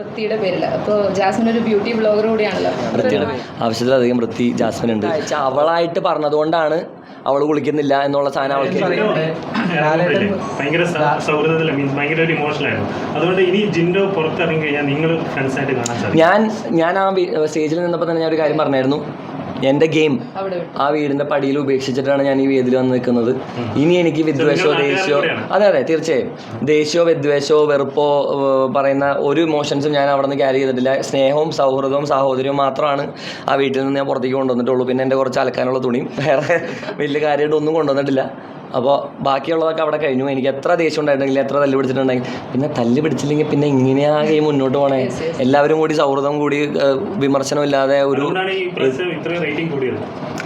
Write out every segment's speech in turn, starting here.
വൃത്തിയുടെ പേരിൽ അപ്പോൾ ജാസ്മിൻ ഒരു ബ്യൂട്ടി ബ്ലോഗർ കൂടിയാണല്ലോ. വൃത്തിയുടെ ആവശ്യത്തിലധികം വൃത്തി ജാസ്മിൻ. ഉണ്ട് അവളായിട്ട് പറഞ്ഞതുകൊണ്ടാണ് അവൾ കുളിക്കുന്നില്ല എന്നുള്ള സാധനം അവൾക്ക് ഭയങ്കര മീൻസ് ഭയങ്കര ഒരു അതുകൊണ്ട് ഇനി ജിൻഡോ പുറത്തിറങ്ങി കഴിഞ്ഞാൽ നിങ്ങൾ ഫ്രണ്ട്സായിട്ട് കാണാൻ ഞാൻ ഞാൻ ആ സ്റ്റേജിൽ നിന്നപ്പോൾ തന്നെ ഞാൻ ഒരു കാര്യം പറഞ്ഞായിരുന്നു. എന്റെ ഗെയിം ആ വീടിന്റെ പടിയിൽ ഉപേക്ഷിച്ചിട്ടാണ് ഞാൻ ഈ വേദിയിൽ വന്ന് നിൽക്കുന്നത് ഇനി എനിക്ക് വിദ്വേഷോ ദേഷ്യോ അതെ അതെ തീർച്ചയായും. ദേഷ്യോ വിദ്വേഷോ വെറുപ്പോ പറയുന്ന ഒരു ഇമോഷൻസും ഞാൻ അവിടെ നിന്ന് ക്യാരി ചെയ്തിട്ടില്ല. സ്നേഹവും സൗഹൃദവും സഹോദര്യവും മാത്രമാണ് ആ വീട്ടിൽ നിന്ന് ഞാൻ പുറത്തേക്ക് കൊണ്ടുവന്നിട്ടുള്ളൂ. പിന്നെ എന്റെ കുറച്ച് അലക്കാനുള്ള തുണിയും വേറെ വലിയ കാര്യമായിട്ട് ഒന്നും കൊണ്ടുവന്നിട്ടില്ല. അപ്പോൾ ബാക്കിയുള്ളതൊക്കെ അവിടെ കഴിഞ്ഞു. എനിക്ക് എത്ര ദേഷ്യം ഉണ്ടായിട്ടുണ്ടെങ്കിൽ എത്ര തല്ല് പിടിച്ചിട്ടുണ്ടെങ്കിൽ പിന്നെ തല്ല് പിടിച്ചില്ലെങ്കിൽ പിന്നെ ഇങ്ങനെയാ ഗെയിം മുന്നോട്ട് പോകണേ എല്ലാവരും കൂടി സൗഹൃദം കൂടി വിമർശനം വിമർശനമില്ലാതെ ഒരു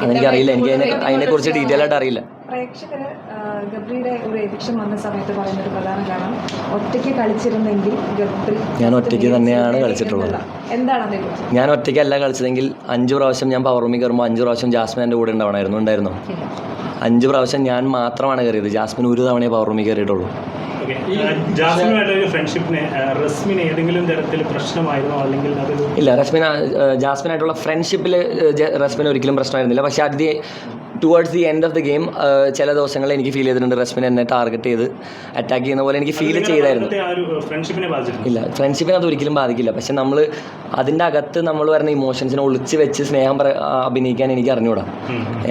അതെനിക്കറിയില്ല. എനിക്ക് അതിനെ അതിനെക്കുറിച്ച് ഡീറ്റെയിൽ ആയിട്ട് അറിയില്ല. പ്രേക്ഷകര് ആ, ഗബ്രിയുടെ ഒരു എവിക്ഷൻ വന്ന സമയത്ത് പറയുന്ന ഒരു പ്രധാന കാരണം ഒറ്റയ്ക്ക് കളിച്ചിരുന്നെങ്കിൽ ഗബ്രി ഞാൻ ഒറ്റയ്ക്ക് തന്നെയാണ് കളിച്ചിട്ടുള്ളത്. എന്താണ് ഞാൻ ഒറ്റയ്ക്കല്ല കളിച്ചതെങ്കിൽ അഞ്ച് പ്രാവശ്യം ഞാൻ പവർ റൂമിൽ കയറുമ്പോൾ അഞ്ച് പ്രാവശ്യം ജാസ്മിന്റെ കൂടെ ഉണ്ടാവണമായിരുന്നു. ഉണ്ടായിരുന്നോ? അഞ്ച് പ്രാവശ്യം ഞാൻ മാത്രമാണ് കയറിയത്. ജാസ്മിൻ ഒരു തവണയെ പവർ റൂമിൽ കയറിയിട്ടുള്ളൂ. റസ്മിന് ഇല്ല റസ്മിൻ ജാസ്മിനായിട്ടുള്ള ഫ്രണ്ട്ഷിപ്പിൽ റസ്മിന് ഒരിക്കലും പ്രശ്നമായിരുന്നില്ല. പക്ഷെ the towards the end of the game ചില ദിവസങ്ങളിൽ എനിക്ക് ഫീൽ ചെയ്തിട്ടുണ്ട് റസ്മിൻ എന്നെ ടാർഗറ്റ് ചെയ്ത് അറ്റാക്ക് ചെയ്യുന്ന പോലെ എനിക്ക് ഫീൽ ചെയ്തായിരുന്നു. ഇല്ല ഫ്രണ്ട്ഷിപ്പിനെ അത് ഒരിക്കലും ബാധിക്കില്ല. പക്ഷെ നമ്മൾ അതിന്റെ അകത്ത് നമ്മൾ വരുന്ന ഇമോഷൻസിനെ ഒളിച്ച് വെച്ച് സ്നേഹം അഭിനയിക്കാൻ എനിക്ക് അറിഞ്ഞുകൂടാ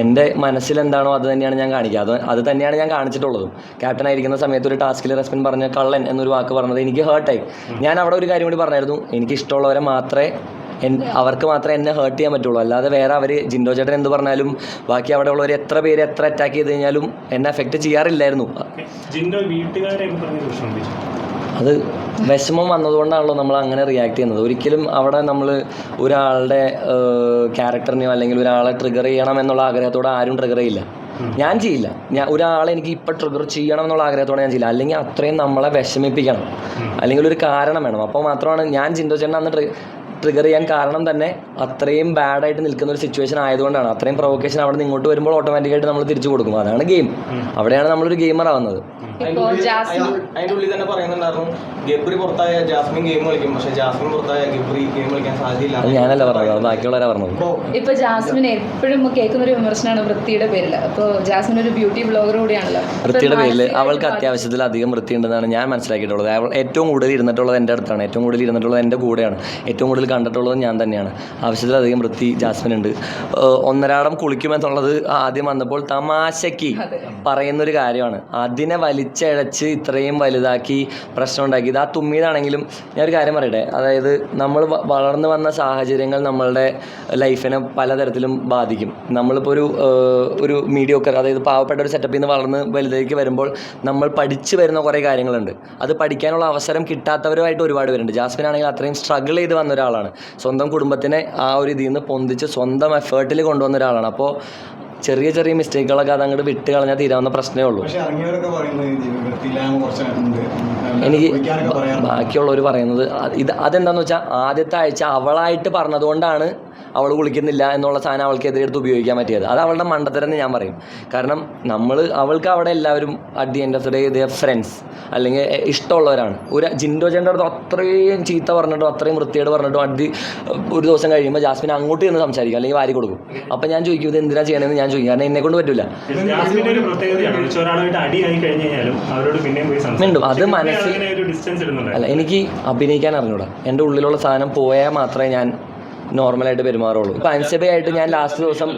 എന്റെ മനസ്സിലെന്താണോ അത് തന്നെയാണ് ഞാൻ കാണിക്കുക. അത് അത് തന്നെയാണ് ഞാൻ കാണിച്ചിട്ടുള്ളതും. ക്യാപ്റ്റൻ ആയിരിക്കുന്ന സമയത്ത് ഒരു ടാസ്കിൽ റസ്മിൻ പറഞ്ഞ കള്ളൻ എന്നൊരു വാക്ക് പറഞ്ഞത് എനിക്ക് ഹേർട്ടായി ഞാൻ അവിടെ ഒരു കാര്യം കൂടി പറഞ്ഞായിരുന്നു. എനിക്ക് ഇഷ്ടമുള്ളവരെ മാത്രമേ അവർക്ക് മാത്രമേ എന്നെ ഹേർട്ട് ചെയ്യാൻ പറ്റുള്ളൂ. അല്ലാതെ വേറെ അവർ ജിൻഡോ ചേട്ടൻ എന്ത് പറഞ്ഞാലും ബാക്കി അവിടെ ഉള്ളവർ എത്ര പേര് എത്ര അറ്റാക്ക് ചെയ്ത് കഴിഞ്ഞാലും എന്നെ എഫക്റ്റ് ചെയ്യാറില്ലായിരുന്നു. അത് വിഷമം വന്നതുകൊണ്ടാണല്ലോ നമ്മൾ അങ്ങനെ റിയാക്ട് ചെയ്യുന്നത്. ഒരിക്കലും അവിടെ നമ്മൾ ഒരാളുടെ ക്യാരക്ടറിനെയോ അല്ലെങ്കിൽ ഒരാളെ ട്രിഗർ ചെയ്യണം എന്നുള്ള ആഗ്രഹത്തോടെ ആരും ട്രിഗർ ചെയ്യില്ല. ഞാൻ ചെയ്യില്ല. ഞാൻ ഒരാളെ എനിക്ക് ഇപ്പം ട്രിഗർ ചെയ്യണം എന്നുള്ള ആഗ്രഹത്തോടെ ഞാൻ ചെയ്യില്ല. അല്ലെങ്കിൽ അത്രയും നമ്മളെ വിഷമിപ്പിക്കണം. അല്ലെങ്കിൽ ഒരു കാരണം വേണം. അപ്പോൾ മാത്രമാണ് ഞാൻ ചിന്തോ ചേട്ടൻ അന്ന് ട്രി ട്രിഗർ ചെയ്യാൻ കാരണം തന്നെ അത്രയും ബാഡായിട്ട് നിൽക്കുന്ന ഒരു സിറ്റുവേഷൻ ആയതുകൊണ്ടാണ്. അത്രയും പ്രൊവക്കേഷൻ അവിടെ നിന്ന് ഇങ്ങോട്ട് വരുമ്പോൾ ഓട്ടോമാറ്റിക്കായിട്ട് നമ്മൾ തിരിച്ചു കൊടുക്കും. അതാണ് ഗെയിം അവിടെയാണ് നമ്മളൊരു ഗെയിമർ ആവുന്നത്. ഇപ്പോൾ ജാസ്മിൻ അതിന്റെ ഉള്ളിൽ തന്നെ പറയുന്നുണ്ടായിരുന്നു ഗബ്രി പുറത്തായ ജാസ്മിൻ ഗെയിം കളിക്കും പക്ഷെ ജാസ്മിൻ പുറത്തായ ഗബ്രി ഗെയിം കളിക്കാൻ സാധ്യതയില്ല. അത് ഞാനല്ല പറഞ്ഞത് ബാക്കിയുള്ളവരാ പറഞ്ഞത്. ഇപ്പൊ ജാസ്മിൻ എപ്പോഴും കേൾക്കുന്ന ഒരു വിമർശനമാണ് വൃത്തിയുടെ പേരിൽ അപ്പോൾ ജാസ്മിൻ ഒരു ബ്യൂട്ടി ബ്ലോഗർ കൂടിയാണല്ലോ. അപ്പൊ വൃത്തിയുടെ പേരിൽ അവൾക്ക് അത്യാവശ്യത്തിൽ അധികം വൃത്തി ഉണ്ടെന്നാണ് ഞാൻ മനസ്സിലാക്കിയിട്ടുള്ളത്. അവൾ ഏറ്റവും കൂടുതൽ ഇരുന്നിട്ടുള്ളത് എന്റെ അടുത്താണ്. ഏറ്റവും കൂടുതൽ ഇരുന്നിട്ടുള്ളത് എന്റെ കൂടെയാണ്. ഏറ്റവും കൂടുതൽ കണ്ടിട്ടുള്ളത് ഞാൻ തന്നെയാണ്. ആവശ്യത്തിലധികം വൃത്തി ജാസ്മിൻ ഉണ്ട്. ഒന്നരാടം കുളിക്കുമെന്നുള്ളത് ആദ്യം വന്നപ്പോൾ തമാശയ്ക്ക് പറയുന്നൊരു കാര്യമാണ്. അതിനെ വലിച്ചഴച്ച് ഇത്രയും വലുതാക്കി പ്രശ്നം ഉണ്ടാക്കിയത് ആ തുമ്മിയതാണെങ്കിലും ഞാൻ ഒരു കാര്യം പറയട്ടെ? അതായത് നമ്മൾ വളർന്നു വന്ന സാഹചര്യങ്ങൾ നമ്മളുടെ ലൈഫിനെ പലതരത്തിലും ബാധിക്കും. നമ്മളിപ്പോൾ ഒരു ഒരു ഒരു മീഡിയോക്കർ അതായത് പാവപ്പെട്ട ഒരു സെറ്റപ്പിൽ നിന്ന് വളർന്ന് വലുതേക്ക് വരുമ്പോൾ നമ്മൾ പഠിച്ചു വരുന്ന കുറേ കാര്യങ്ങളുണ്ട്. അത് പഠിക്കാനുള്ള അവസരം കിട്ടാത്തവരുമായിട്ട് ഒരുപാട് പേരുണ്ട്. ജാസ്മിൻ ആണെങ്കിൽ അത്രയും സ്ട്രഗിൾ ചെയ്ത് വന്ന ഒരാളാണ്. സ്വന്തം കുടുംബത്തിനെ ആ ഒരു ഇതിൽ നിന്ന് പൊന്തിച്ച് സ്വന്തം എഫേർട്ടിൽ കൊണ്ടുവന്ന ഒരാളാണ്. അപ്പോൾ ചെറിയ ചെറിയ മിസ്റ്റേക്കുകളൊക്കെ അത് അങ്ങോട്ട് വിട്ട് കളഞ്ഞാൽ തീരാവുന്ന പ്രശ്നമേ ഉള്ളൂ. എനിക്ക് ബാക്കിയുള്ളവർ പറയുന്നത് ഇത് അതെന്താണെന്ന് വെച്ചാൽ ആദ്യത്തെ ആഴ്ച അവളായിട്ട് പറഞ്ഞതുകൊണ്ടാണ് അവൾ കുളിക്കുന്നില്ല എന്നുള്ള സാധനം അവൾക്കെതിരെ എടുത്ത് ഉപയോഗിക്കാൻ പറ്റിയത്. അത് അവളുടെ മണ്ടത്തരം എന്ന് ഞാൻ പറയും. കാരണം നമ്മൾ അവൾക്ക് അവിടെ എല്ലാവരും at the end of the day the friends അല്ലെങ്കിൽ ഇഷ്ടമുള്ളവരാണ്. ഒരു ജിൻഡോ ജെൻഡോ അടുത്ത് അത്രയും ചീത്ത പറഞ്ഞിട്ടും അത്രയും വൃത്തിയോട് പറഞ്ഞിട്ടും അറ്റ് ദി ഒരു ദിവസം കഴിയുമ്പോൾ ജാസ്മിൻ അങ്ങോട്ട് ചെന്ന് സംസാരിക്കും അല്ലെങ്കിൽ വാരി കൊടുക്കും. അപ്പം ഞാൻ ചോദിക്കും ഇത് എന്തിനാ ചെയ്യണമെന്ന് ഞാൻ ചോദിക്കും. കാരണം എന്നെ കൊണ്ട് പറ്റില്ല മിണ്ടും. അത് മനസ്സിൽ- അല്ല എനിക്ക് അഭിനയിക്കാൻ അറിഞ്ഞൂടാ. എന്റെ ഉള്ളിലുള്ള സാധനം പോയാൽ മാത്രമേ ഞാൻ നോർമലായിട്ട് പെരുമാറുള്ളൂ. ഇപ്പം അൻസബയായിട്ട് ഞാൻ ലാസ്റ്റ് ദിവസം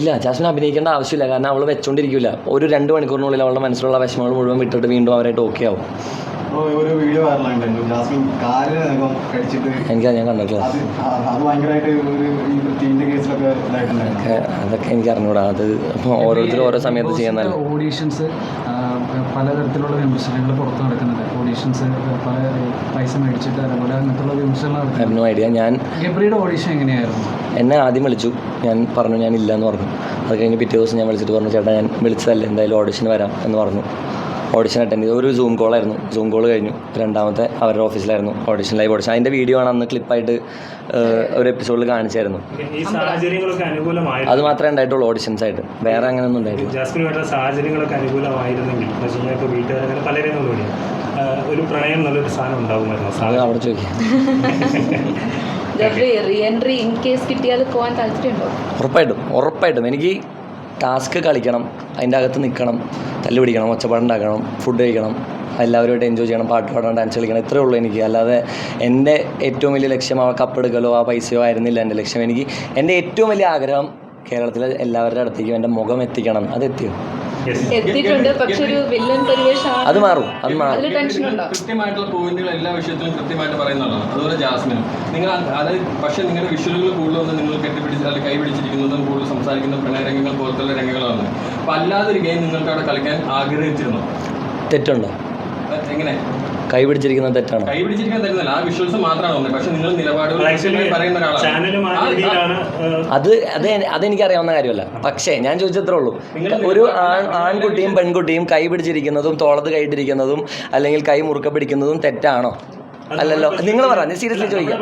ഇല്ല ജാസ്മിൻ അഭിനയിക്കേണ്ട ആവശ്യമില്ല. കാരണം അവൾ വെച്ചോണ്ടിരിക്കില്ല ഒരു രണ്ട് മണിക്കൂറിനുള്ളിൽ അവളുടെ മനസ്സിലുള്ള വിഷമങ്ങൾ മുഴുവൻ വിട്ടിട്ട് വീണ്ടും അവരായിട്ട് ഓക്കെ ആവും. എനിക്കത് ഞാൻ കണ്ടിട്ടില്ല. അതൊക്കെ എനിക്ക് അറിഞ്ഞൂടാ. അത് ഓരോരുത്തരും ഓരോ സമയത്ത് ചെയ്യുന്നതല്ല. ഓഡീഷൻസ് പലതരത്തിലുള്ള വിമർശനങ്ങൾ പുറത്ത് നടക്കുന്നുണ്ട്. ഓഡീഷൻസ് പല പൈസ മേടിച്ചിട്ട് അതുപോലെ അങ്ങനത്തുള്ള വിമർശനങ്ങൾ ഐ നടക്കുന്നുണ്ട്. No idea. ഞാൻ ഗബ്രിയുടെ ഓഡീഷൻ എങ്ങനെയായിരുന്നു? എന്നെ ആദ്യം വിളിച്ചു. ഞാൻ പറഞ്ഞു ഞാൻ ഇല്ല എന്ന് പറഞ്ഞു. അത് കഴിഞ്ഞ് പിറ്റേ ദിവസം ഞാൻ വിളിച്ചിട്ട് പറഞ്ഞു ചേട്ടാ ഞാൻ വിളിച്ചതല്ല എന്തായാലും ഓഡീഷന് വരാം എന്ന് പറഞ്ഞു. ഓഡിഷൻ അറ്റൻഡ് ചെയ്തു. ഒരു സൂം കോളായിരുന്നു സൂം കോൾ കഴിഞ്ഞു. രണ്ടാമത്തെ അവരുടെ ഓഫീസിലായിരുന്നു ഓഡിഷൻ ലൈവ് ഓഡിഷൻ അതിന്റെ വീഡിയോ ആണ് അന്ന് ക്ലിപ്പായിട്ട് ഒരു എപ്പിസോഡിൽ കാണിച്ചായിരുന്നു. അത് മാത്രമേ ഉണ്ടായിട്ടുള്ളൂ ഓഡിഷൻസ് ആയിട്ട്. വേറെ ഉണ്ടായിട്ടില്ല. സാഹചര്യങ്ങളൊക്കെ അനുകൂലമായിരുന്നെങ്കിൽ വീട്ടുകാരങ്ങനെ ഒരു പ്രണയം സാധനം ഉണ്ടാകുമായിരുന്നു അത് സാധനം അവിടെ ചോദിക്കാം. Gabri reentry in case കിട്ടിയാൽ പോകാൻ താല്പര്യമുണ്ടോ? ഉറപ്പായിട്ടും ഉറപ്പായിട്ടും. എനിക്ക് ടാസ്ക് കളിക്കണം അതിന്റെ അകത്ത് നിൽക്കണം തല്ല് പിടിക്കണം ഒച്ചപ്പാടുണ്ടാക്കണം ഫുഡ് കഴിക്കണം എല്ലാവരുമായിട്ട് എൻജോയ് ചെയ്യണം പാട്ട് പാടണം ഡാൻസ് കളിക്കണം ഇത്രയേ ഉള്ളൂ എനിക്ക്. അല്ലാതെ എന്റെ ഏറ്റവും വലിയ ലക്ഷ്യം ആ കപ്പെടുക്കലോ ആ പൈസയോ ആയിരുന്നില്ല എന്റെ ലക്ഷ്യം. എനിക്ക് എന്റെ ഏറ്റവും വലിയ ആഗ്രഹം കേരളത്തിലെ എല്ലാവരുടെ അടുത്തേക്കും എന്റെ മുഖം എത്തിക്കണം. അത് എത്തിയോ യെസ് എത്തിയിട്ടുണ്ട്. പക്ഷെ ഒരു വില്ലൻ പരിവേഷമാണ്. അത് മാറും. അത് മാറും. ടെൻഷൻ ഉണ്ടോ? കൃത്യമായിട്ടുള്ള പോയിന്റുകൾ എല്ലാ വിഷയത്തിലും കൃത്യമായിട്ട് പറയുന്നുള്ളതാണ് അതുപോലെ ജാസ്മിൻ നിങ്ങൾ അത് പക്ഷേ നിങ്ങളുടെ വിഷ്വലുകൾ കൂടുതൽ വന്ന് നിങ്ങൾ കെട്ടിപ്പിടിച്ച് അല്ലെങ്കിൽ കൈപിടിച്ചിരിക്കുന്നതും കൂടുതൽ സംസാരിക്കുന്ന പ്രണയരംഗങ്ങൾ പോലത്തുള്ള രംഗങ്ങളാണ്. അല്ലാതെ അല്ലാതൊരു ഗെയിം നിങ്ങൾക്ക് അവിടെ കളിക്കാൻ ആഗ്രഹിച്ചിരുന്നു? തെറ്റുണ്ടോ? എങ്ങനെ? കൈ തെറ്റാണ്. തെറ്റാണോ കൈ പിടിച്ചിരിക്കാൻ തരുന്നില്ല ആ വിഷ്വൽസ് മാത്രമാണ് പക്ഷെ നിങ്ങൾ നിലപാടുകൾ ആക്ച്വലി പറയുന്ന ഒരാളാണ്. ചാനലും ആ ആ- ആ- അത് അത് അതെനിക്ക് അറിയാവുന്ന കാര്യമല്ല. പക്ഷേ ഞാൻ ചോദിച്ചത്രേ ഉള്ളൂ. ഒരു ആൺ ആൺകുട്ടിയും പെൺകുട്ടിയും കൈ പിടിച്ചിരിക്കുന്നതും തോളത്ത് കൈയിട്ടിരിക്കുന്നതും അല്ലെങ്കിൽ കൈ മുറുക്ക പിടിക്കുന്നതും തെറ്റാണോ? അല്ലല്ലോ. നിങ്ങൾ പറഞ്ഞു സീരിയസ്ലി ചോദിക്കാം.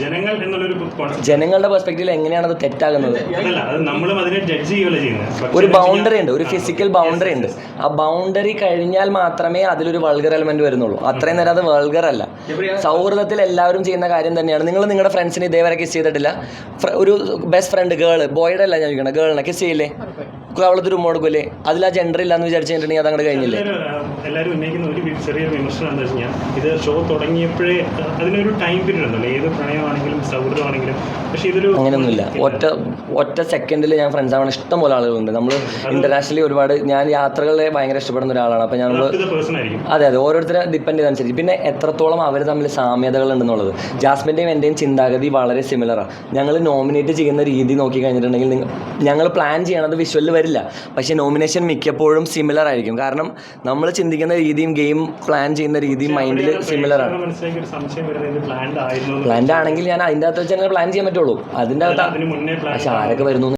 ജനങ്ങൾ എന്നുള്ളൊരു ജനങ്ങളുടെ പെർസ്പെക്റ്റീവിൽ എങ്ങനെയാണ് അത് തെറ്റാകുന്നത്? നമ്മളും അതിനെ ജഡ്ജ് ചെയ്യുകയല്ല ചെയ്യുന്നത്. ഒരു ബൗണ്ടറി ഉണ്ട് ഒരു ഫിസിക്കൽ ബൗണ്ടറി ഉണ്ട്. ആ ബൗണ്ടറി കഴിഞ്ഞാൽ മാത്രമേ അതിലൊരു വൾഗർ എലമെന്റ് വരുന്നുള്ളൂ. അത്രയും നേരം അത് വൾഗർ അല്ല. സൗഹൃദത്തിൽ എല്ലാവരും ചെയ്യുന്ന കാര്യം തന്നെയാണ്. നിങ്ങൾ നിങ്ങളുടെ ഫ്രണ്ട്സിന് ഇതേവരെ കിസ് ചെയ്തിട്ടില്ല. ഒരു ബെസ്റ്റ് ഫ്രണ്ട് ഗേൾ ബോയുടെ അല്ല ഞാൻ ചോദിക്കണം. ഗേളിനെ കിസ് ചെയ്യില്ലേ? അവളത്ത് ഒരു കൊടുക്കൂലേ അതിൽ ആ ജെൻഡർ ഇല്ലാന്ന് വിചാരിച്ചു കഴിഞ്ഞിട്ടുണ്ടെങ്കിൽ അത് അങ്ങോട്ട് കഴിഞ്ഞില്ലേ എല്ലാവരും ഉന്നയിക്കുന്ന ഒരു ചെറിയ വിമർശനം എന്താ വെച്ച് കഴിഞ്ഞാൽ ഇത് ഷോ തുടങ്ങിയപ്പോഴേ അതിനൊരു ടൈം പീരീഡ് ഉണ്ടല്ലോ. ഏത് പ്രണയമാണെങ്കിലും സൗഹൃദമാണെങ്കിലും. പക്ഷേ ഇതൊരു അങ്ങനെയൊന്നുമില്ല. ഒറ്റ ഒറ്റ സെക്കൻഡിൽ ഞാൻ ഫ്രണ്ട്സ് ആവണം ഇഷ്ടം പോലെ ആളുകളുണ്ട്. നമ്മൾ ഇന്റർനാഷണലി ഒരുപാട് ഞാൻ യാത്രകളെ ഭയങ്കര ഇഷ്ടപ്പെടുന്ന ഒരാളാണ്. അപ്പോൾ ഞാൻ അതെ അതെ. ഓരോരുത്തരെ ഡിപ്പെൻഡ് ചെയ്തനുസരിച്ച് പിന്നെ എത്രത്തോളം അവർ തമ്മിൽ സാമ്യതകൾ ഉണ്ടെന്നുള്ളത്. ജാസ്മിന്റെയും എന്റെയും ചിന്താഗതി വളരെ സിമിലറാണ് ഞങ്ങൾ നോമിനേറ്റ് ചെയ്യുന്ന രീതി നോക്കി കഴിഞ്ഞിട്ടുണ്ടെങ്കിൽ ഞങ്ങൾ പ്ലാൻ ചെയ്യണത് വിഷ്വലിൽ വരില്ല. പക്ഷേ നോമിനേഷൻ മിക്കപ്പോഴും സിമിലർ ആയിരിക്കും. കാരണം നമ്മൾ ചിന്തിക്കുന്ന രീതിയും ഗെയിം പ്ലാൻ ചെയ്യുന്ന രീതിയും മൈൻഡിൽ സിമിലർ ആണ് പ്ലാൻഡ് ആയിരുന്നു എന്ന്. ആണെങ്കിൽ ഞാൻ അതിന്റെ അകത്ത് വെച്ച് പ്ലാൻ ചെയ്യാൻ പറ്റുള്ളൂ അതിന്റെ അകത്ത് പക്ഷെ ആരൊക്കെ വരുന്നു